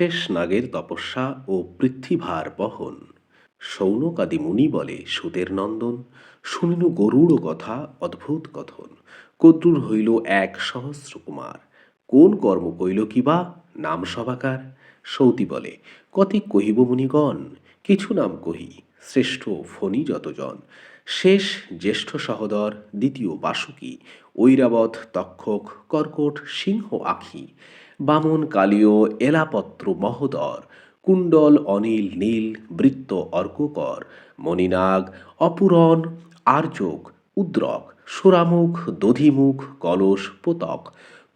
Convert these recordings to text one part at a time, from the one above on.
শেষ নাগের তপস্যা ও পৃথ্বীভার বহন। সৌনকাদি মুনি বলে সুতের নন্দন শুনিনু গরুড় কথা, অদ্ভুত কথন। কদ্রুর হইল এক সহস্র কুমার কোন কর্ম কইল কিবা নাম সভাকার সৌতি বলে, কতিক কহিব মুনিগণ, কিছু নাম কহি, শ্রেষ্ঠ ফণি যতজন। শেষ জ্যেষ্ঠ সহদর দ্বিতীয় বাসুকি, ঐরাবত, তক্ষক, কর্কট, সিংহ আখি, বামন কালীয় এলাপত্র মহোদর, কুণ্ডল অনিল নীল, বৃত্ত অর্ককর, মণিনাগ, অপুরণ, আর্যক, উদ্রক, সুরামুখ, দধিমুখ, কলস, পোতক,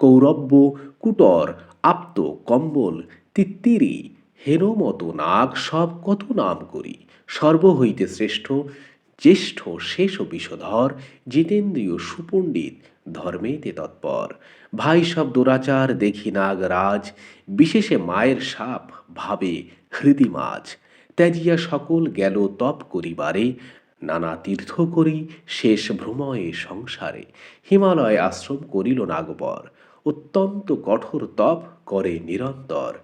কৌরব্য, কুটর, আপ্ত, কম্বল, তিত্তিরি, হেনমত, নাগ সব কত নাম করি, সর্ব হইতে শ্রেষ্ঠ জ্যেষ্ঠ শেষ বিষধর জিতেন্দ্রীয় সুপণ্ডিত ধর্মেতে তৎপর। ভাই সব দুরাচার দেখি নাগ রাজ বিশেষে মায়ের সাপ ভাবে হৃদি মাছ। ত্যাজিয়া সকল গেল তপ করিবারে, নানা তীর্থ করি শেষ ভ্রময়ে সংসারে। হিমালয় আশ্রম করিল নাগবর অত্যন্ত কঠোর তপ করে নিরন্তর।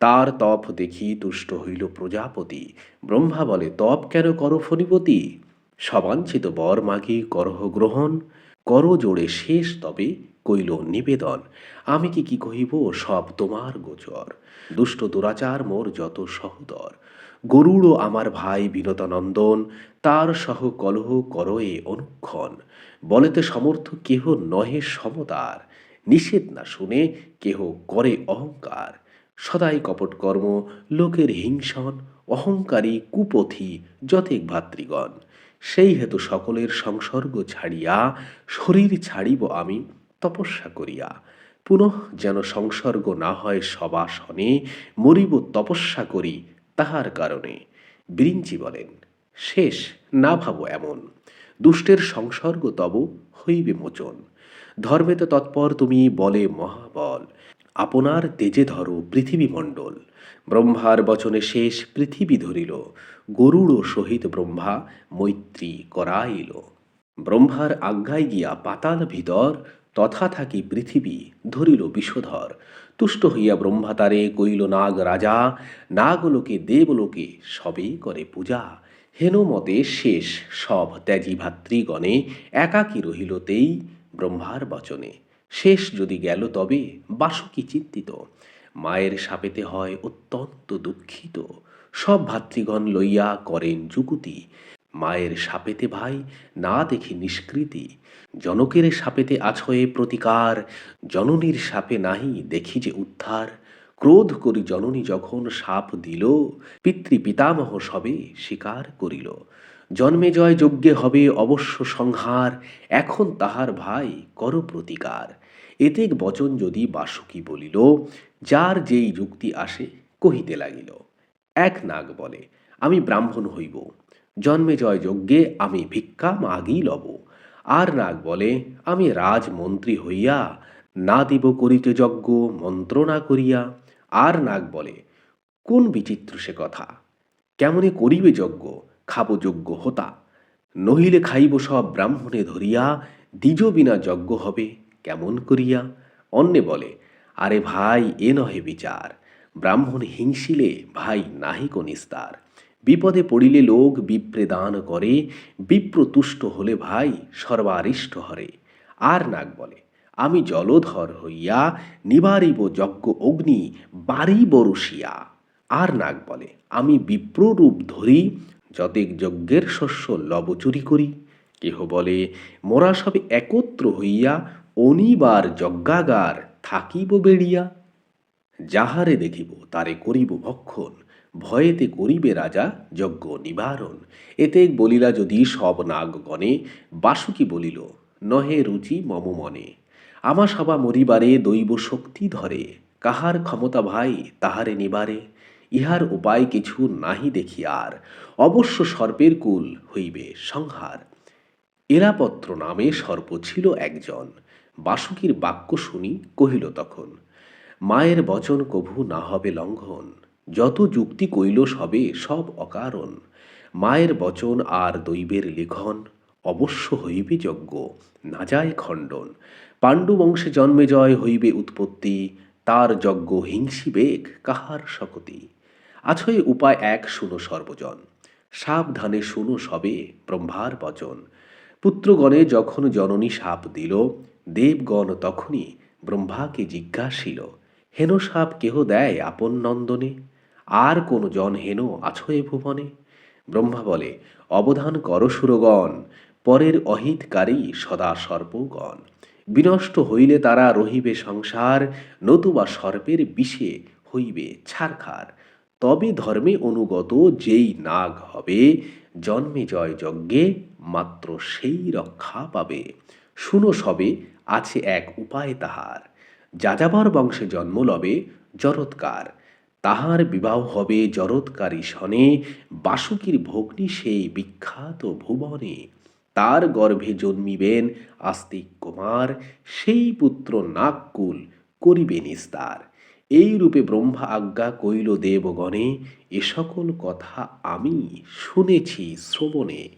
তার তপ দেখি তুষ্ট হইল প্রজাপতি। ব্রহ্মা বলে, তপ কেন কর ফণিপতি? সবাঞ্ছিত বর মাগি, করহ গ্রহণ, কর জোড়ে শেষ তবে কইল নিবেদন। আমি কি কি কহিব, সব তোমার গোচর। দুষ্ট দুরাচার মোর যত সহদর। গরুড় আমার ভাই বিনতানন্দন, তার সহ কলহ করয়ে অনুক্ষণ। বলেতে সমর্থ কেহ নহে সমতার। নিষেধ না শুনে কেহ করে অহংকার। সদাই কপট কর্ম লোকের হিংসন, অহংকারী কুপথি যতেক ভাতৃগণ। সেই হেতু সকলের সংসর্গ ছাড়িয়া, শরীর ছাড়িব আমি তপস্যা করিয়া। পুনঃ যেন সংসর্গ না হয় সবাসনে, মরিব তপস্যা করি তাহার কারণে। বিরিঞ্চি বলেন, শেষ, না ভাবো এমন। দুষ্টের সংসর্গ তব হইবে মোচন। ধর্মেতে তৎপর তুমি বলে মহাবল। আপনার তেজে ধরো পৃথিবী মণ্ডল। ব্রহ্মার বচনে শেষ পৃথিবী ধরিল। গরুড় সহিত ব্রহ্মা মৈত্রী করাইল। ব্রহ্মার আজ্ঞায় গিয়া পাতাল ভিতর তথা থাকি পৃথিবী ধরিল বিষধর তুষ্ট হইয়া ব্রহ্মা তারে কইল, নাগ রাজা, নাগলোকে, দেবলোকে সবে করে পূজা। হেনমতে শেষ সব ত্যাজি ভাতৃগণে একাকী রহিলতেই ব্রহ্মার বচনে। শেষ যদি গেল তবে বাসুকি চিন্তিত। মায়ের সাপেতে হয় অত্যন্ত দুঃখিত। সব ভাতৃগণ লইয়া করেন যুকুতি মায়ের সাপেতে ভাই না দেখি নিষ্কৃতি। জনকের সাপেতে আছয়ে প্রতিকার। জননীর সাপে নাহি দেখি যে উদ্ধার। ক্রোধ করি জননী যখন সাপ দিল, পিতৃ পিতামহ সবে স্বীকার করিল। জন্মে জয় যজ্ঞে হবে অবশ্য সংহার, এখন তাহার ভাই কর প্রতিকার। এতেক বচন যদি বাসুকি বলিল, যার যেই যুক্তি আসে কহিতে লাগিল। এক নাগ বলে, আমি ব্রাহ্মণ হইব, জন্মে জয় যজ্ঞে আমি ভিক্ষা মাগি লব। আর নাগ বলে, আমি রাজমন্ত্রী হইয়া না দিব করিতে যজ্ঞ মন্ত্রণা করিয়া। আর নাগ বলে, কোন বিচিত্র সে কথা? কেমনে করিবে যজ্ঞ? খাব যজ্ঞ হোতা। নহিলে খাইব সব ব্রাহ্মণে ধরিয়া, দ্বিজ বিনা যজ্ঞ হবে, কেমন করিয়া? অন্যে বলে, আরে ভাই, এ নহে বিচার। ব্রাহ্মণ হিংসিলে, ভাই নাহিক নিস্তার। বিপদে পড়িলে লোক বিপ্রে দান করে, বিপ্র তুষ্ট হলে ভাই সর্বারিষ্ট হরে। আর নাগ বলে, আমি জলধর হইয়া, নিবারিব যজ্ঞ অগ্নি বাড়িব রসিয়া আর নাগ বলে, আমি বিপ্ররূপ ধরি যতেক যজ্ঞের শস্য লব চুরি করি, কেহ বলে, মোরা সবে একত্র হইয়া অনিবার যজ্ঞাগার থাকিব বেড়িয়া। যাহারে দেখিব, তারে করিব ভক্ষণ, ভয়েতে করিবে রাজা যজ্ঞ নিবারণ। এতে বলিলা যদি সব নাগগণে, বাসুকি বলিল, নহে রুচি মম মনে। আমা সবা মরিবারে দৈব শক্তি ধরে, কাহার ক্ষমতা ভাই তাহারে নিবারে। ইহার উপায় কিছু নাহি দেখি আর। অবশ্য সর্পের কুল হইবে সংহার। এরাপত্র নামে সর্প ছিল একজন। বাসুকির বাক্য শুনি কহিল তখন, মায়ের বচন কভু না হবে লঙ্ঘন। যত যুক্তি কইল সবে সব অকারণ। মায়ের বচন আর দৈবের লেখন। অবশ্য হইবে যজ্ঞ, না যায় খণ্ডন। পাণ্ডু বংশে জন্মে জয় হইবে উৎপত্তি। তার যজ্ঞ হিংসি বেগ, কাহার শকতি? আছয় উপায় এক শুনো সর্বজন। সাবধানে শুনো সবে ব্রহ্মার বচন। পুত্রগণে যখন জননী সাপ দিল, দেবগণ তখনই ব্রহ্মাকে জিজ্ঞাসিল, হেন সাপ কেহ দেয় আপন নন্দনে? আর কোন জন হেন আছয়ে ভুবনে? ব্রহ্মা বলে, অবধান কর সুরগণ, পরের অহিতকারী সদা সর্পগণ বিনষ্ট হইলে তারা রহিবে সংসার, নতুবা সর্পের বিষে হইবে ছারখার। তবে ধর্মে অনুগত যেই নাগ হবে, জন্মে জয় যজ্ঞে মাত্র সেই রক্ষা পাবে। শুনো সবে, আছে এক উপায় তাহার। যাযাবর বংশে জন্ম লবে জরৎকার। তাহার বিবাহ হবে জরৎকারী সনে বাসুকীর ভগ্নী সেই বিখ্যাত ভুবনে। তার গর্ভে জন্মিবেন আস্তিক কুমার, সেই পুত্র নাগকুল করিবে নিস্তার। এই রূপে ব্রহ্মা আজ্ঞা কইল দেবগণে, এ সকল কথা আমি শুনেছি শ্রবণে।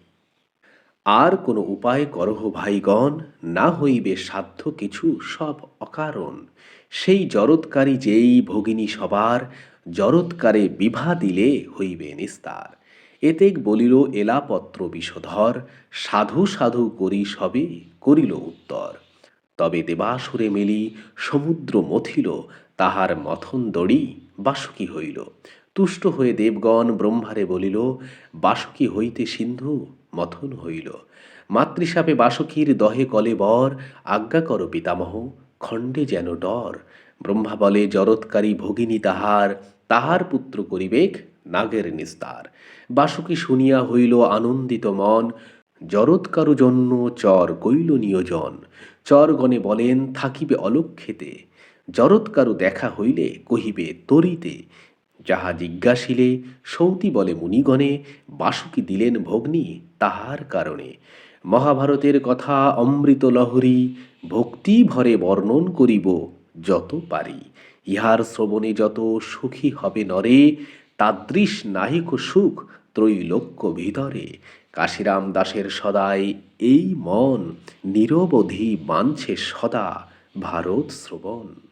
আর কোনো উপায় করহ ভাইগণ, না হইবে সাধ্য কিছু সব অকারণ। সেই জরৎকারী যেই ভগিনী সবার, জরৎকারে বিভা দিলে হইবে নিস্তার। এতেক বলিল, এলাপত্র বিষধর, সাধু সাধু করি সবে করিল উত্তর। তবে দেবাসুরে মেলি সমুদ্র মথিল তাহার মথন দড়ি বাসুকি হইল। তুষ্ট হয়ে দেবগণ ব্রহ্মারে বলিল, বাসুকি হইতে সিন্ধু মথন হইল। মাতৃসাপে বাসুকীর দহে কলে বর, আজ্ঞা কর পিতামহ, খণ্ডে যেন ডর। ব্রহ্মা বলে, জরৎকারী ভগিনী তাহার তাহার পুত্র করিবেক নাগের নিস্তার। বাসুকি শুনিয়া হইল আনন্দিত মন জরৎকারু জন্য চর কইল নিয়োজন। চরগণে বলেন, থাকিবে অলক্ষেতে। জরৎকারু দেখা হইলে কহিবে, তরিতে। যাহা জিজ্ঞাসিলে সৌতি বলে মুনিগণে, বাসুকি দিলেন ভগ্নী তাহার কারণে। মহাভারতের কথা অমৃত লহরী, ভক্তি ভরে বর্ণন করিব যত পারি। ইহার শ্রবণে যত সুখী হবে নরে, তাদৃশ নাহিক সুখ ত্রৈলোক্য ভিতরে। কাশিরাম দাসের সদাই এই মন, নিরবধি বাঞ্ছে সদা ভারত শ্রবণ।